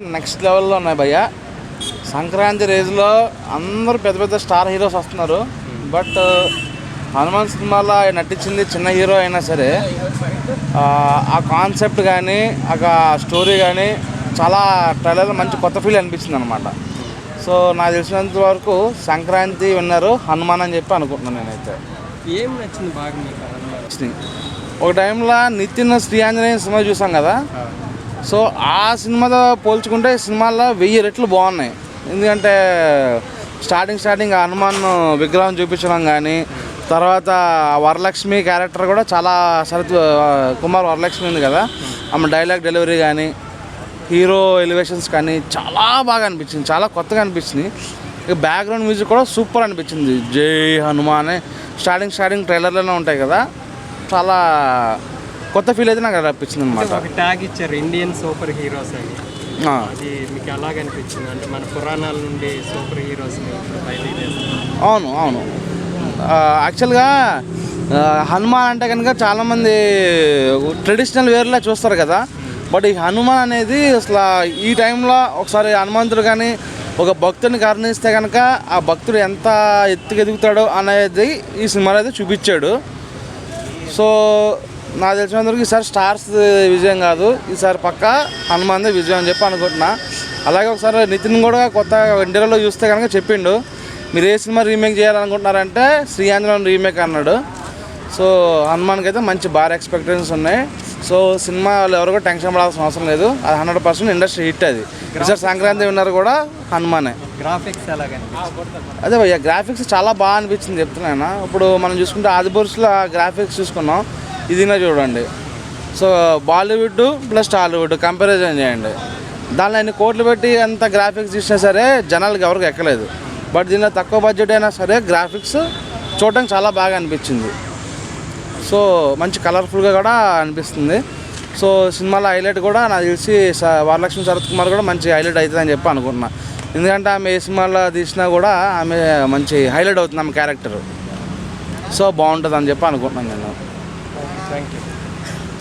Next లెవెల్లో ఉన్నాయి భయ్య. సంక్రాంతి రేజ్లో అందరూ పెద్ద పెద్ద స్టార్ హీరోస్ వస్తున్నారు. బట్ హనుమాన్ సినిమాలో ఆయన నటించింది చిన్న హీరో అయినా సరే ఆ, కాన్సెప్ట్ కానీ ఆ స్టోరీ కానీ చాలా ట్రైలర్ మంచి కొత్త ఫీల్ అనిపించింది అనమాట సో నాకు తెలిసినంత వరకు సంక్రాంతి విన్నారు హనుమాన్ అని చెప్పి అనుకుంటున్నాను నేనైతే. ఏం నచ్చింది బాగా మీకు. ఒక టైంలో నితిన్ శ్రీ ఆంజనేయ సినిమా చూసాం కదా? సో ఆ సినిమాతో పోల్చుకుంటే సినిమాల్లో వెయ్యి రెట్లు బాగున్నాయి. ఎందుకంటే స్టార్టింగ్ స్టార్టింగ్ హనుమాన్ విగ్రహం చూపించడం కానీ తర్వాత వరలక్ష్మి క్యారెక్టర్ కూడా చాలా శరత్ కుమార్ వరలక్ష్మి ఉంది కదా ఆమె డైలాగ్ డెలివరీ కానీ హీరో ఎలివేషన్స్ కానీ చాలా బాగా అనిపించింది చాలా కొత్తగా అనిపించింది. ఇక బ్యాక్గ్రౌండ్ మ్యూజిక్ కూడా సూపర్ అనిపించింది. జై హనుమాన్. స్టార్టింగ్ స్టార్టింగ్ ట్రైలర్లోనే ఉంటాయి కదా చాలా కొత్త ఫీల్ అయితే నాకు అనిపించింది అనమాట ఒక ట్యాగ్ ఇచ్చారు ఇండియన్ సూపర్ హీరోస్ అని. అది మీకు ఎలాగ అనిపించింది? అంటే మన పురాణాల నుండి సూపర్ హీరోస్ అవును అవును. యాక్చువల్గా హనుమాన్ అంటే కనుక చాలామంది ట్రెడిషనల్ వేర్లా చూస్తారు కదా. బట్ ఈ హనుమాన్ అనేది అసలు ఈ టైంలో ఒకసారి హనుమంతుడు కానీ ఒక భక్తుని కరుణిస్తే కనుక ఆ భక్తుడు ఎంత ఎత్తుకు ఎదుగుతాడో అనేది ఈ సినిమాలో అయితే చూపించాడు. సో నాకు తెలిసినంతవరకు ఈసారి స్టార్స్ విజయం కాదు. ఈసారి పక్క హనుమాన్దే విజయం అని చెప్పి అనుకుంటున్నా. అలాగే ఒకసారి నితిన్ కూడా కొత్త ఇంటర్వ్యూలో చూస్తే కనుక చెప్పిండు మీరు ఏ సినిమా రీమేక్ చేయాలనుకుంటున్నారంటే శ్రీ ఆంజనేయులు రీమేక్ అన్నాడు. సో హనుమాన్కి అయితే మంచి భారీ ఎక్స్పెక్టేషన్స్ ఉన్నాయి. సో సినిమా వాళ్ళు ఎవరు కూడా టెన్షన్ పడాల్సిన అవసరం లేదు. అది హండ్రెడ్ పర్సెంట్ ఇండస్ట్రీ హిట్ అది. ఈసారి సంక్రాంతి విన్నర్ కూడా హనుమానే. గ్రాఫిక్స్ అదే భయ్య గ్రాఫిక్స్ చాలా బాగా అనిపించింది చెప్తున్నాను. ఇప్పుడు మనం చూసుకుంటే ఆదిపురుషులో గ్రాఫిక్స్ చూసుకున్నాం. ఇదినా చూడండి. So Bollywood plus Tollywood comparison చేయండి. దానిలో ఎన్ని కోట్లు పెట్టి ఎంత గ్రాఫిక్స్ తీసినా సరే జనాలకి ఎవరికి ఎక్కలేదు. బట్ దీనిలో తక్కువ బడ్జెట్ అయినా సరే గ్రాఫిక్స్ చూడడానికి చాలా బాగా అనిపించింది. సో మంచి కలర్ఫుల్గా కూడా అనిపిస్తుంది. సో సినిమాలో హైలైట్ కూడా నాకు తెలిసి వరలక్ష్మి శరత్ కుమార్ కూడా మంచి హైలైట్ అవుతుందని చెప్పి అనుకుంటున్నా. ఎందుకంటే ఆమె ఏ సినిమాలో తీసినా కూడా ఆమె మంచి హైలైట్ అవుతుంది ఆమె క్యారెక్టర్ సో బాగుంటుంది అని చెప్పి అనుకుంటున్నాను నేను. Thank you.